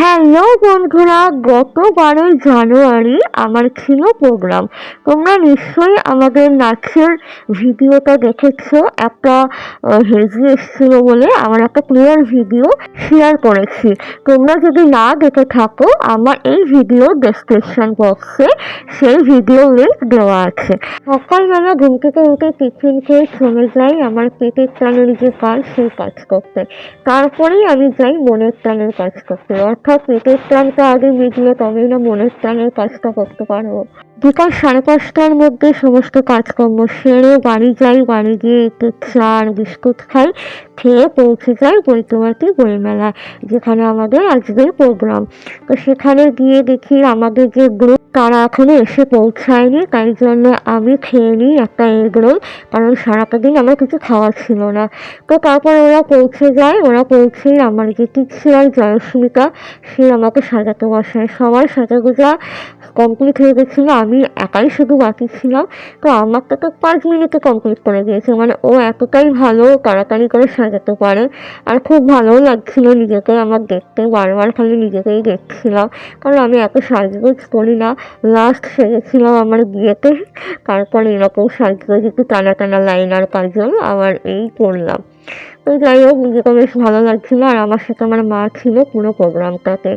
¡Ja! Hello বন্ধুরা গত বারোই জানুয়ারি আমার ছিল প্রোগ্রাম। তোমরা নিশ্চয়ই আমাদের নাচের ভিডিওটা দেখেছ, একটা হেজি এসেছিল বলে আমার একটা ক্লিয়ার ভিডিও শেয়ার করেছি। তোমরা যদি না দেখে থাকো, আমার এই ভিডিও ডেসক্রিপশন বক্সে সেই ভিডিও লিঙ্ক দেওয়া আছে। সকালবেলা ঘুম থেকে উঠে টিফিন খেয়ে চলে যাই আমার পেটের টানের যে কাজ, সেই কাজ করতে। তারপরেই আমি যাই মনের টানের কাজ করতে। অর্থাৎ পেটের টানটা আগে মিটলে তবেই না মনের টানের কাজটা করতে পারব। বিকাল সাড়ে পাঁচটার মধ্যে সমস্ত কাজকর্ম সেরে বাড়ি যাই, বাড়ি গিয়ে একটু চা আর বিস্কুট খাই, খেয়ে পৌঁছে যাই বৈদ্যবাটি বইমেলা যেখানে আমাদের আজকের প্রোগ্রাম তো সেখানে গিয়ে দেখি আমাদের যে গ্রুপ তারা এখনও এসে পৌঁছায়নি, তাই জন্য আমি খেয়ে নিই একটা এগ রোল কারণ সারাটা দিন আমার কিছু খাওয়া ছিল না। তো তারপর ওরা পৌঁছে যায়, ওরা পৌঁছেই আমার যে আর জয়স্মিতা, সে আমাকে সাজাতে বসায়। সবার সাজা গোজা কমপ্লিট হয়ে গেছিল, আমি একাই শুধু বাকি ছিলাম, তো আমারটা তো পাঁচ মিনিটে কমপ্লিট করে দিয়েছে। মানে ও এতটাই ভালো তাড়াতাড়ি করে সাজাতে পারে। আর খুব ভালোও লাগছিল নিজেকে, আমার দেখতে বারবার খালি নিজেকেই দেখছিলাম। কারণ আমি এত সাজগোজ করি না। লাস্ট সেজেছিলাম আমার বিয়েতে, তারপর এরকম সাজগোজ, একটু টানা টানা লাইন আর কাজল আবার এই করলাম। তো যাই হোক নিজেকে বেশ ভালো লাগছিল আর আমার সাথে আমার মা ছিল পুরো প্রোগ্রামটাতে।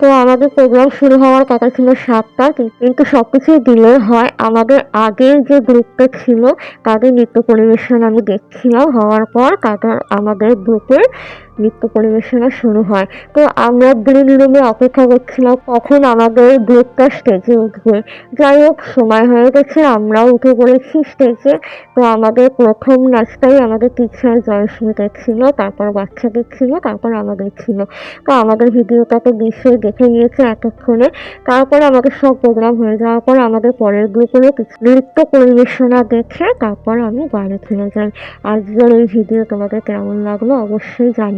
তো আমাদের প্রোগ্রাম শুরু হওয়ার কথা ছিল সাতটা, কিন্তু সব কিছুই দিলে হয়। আমাদের আগের যে গ্রুপটা ছিল, তাদের নৃত্য পরিবেশন আমি দেখছিলাম। হওয়ার পর তাদের আমাদের গ্রুপের নৃত্য পরিবেশনা শুরু হয়। তো আমরা গ্রিন রুমে অপেক্ষা করছিলাম কখন আমাদের গ্রুপটা স্টেজে উঠবে। যাই হোক, সময় হয়ে গেছে, আমরাও উঠে পড়েছি স্টেজে তো আমাদের প্রথম নাচটাই আমাদের টিচার জয়স্মিতা ছিল, তারপর বাচ্চাদের ছিল, তারপর আমাদের ছিল। তো আমাদের ভিডিওটাকে নিশ্চয়ই দেখে নিয়েছে এতক্ষণে। তারপর আমাদের সব প্রোগ্রাম হয়ে যাওয়ার পর আমাদের পরের গ্রুপেরও কিছু নৃত্য পরিবেশনা দেখে তারপর আমি বাড়ি ফিরে যাই। আজকের এই ভিডিও তোমাদের কেমন লাগল অবশ্যই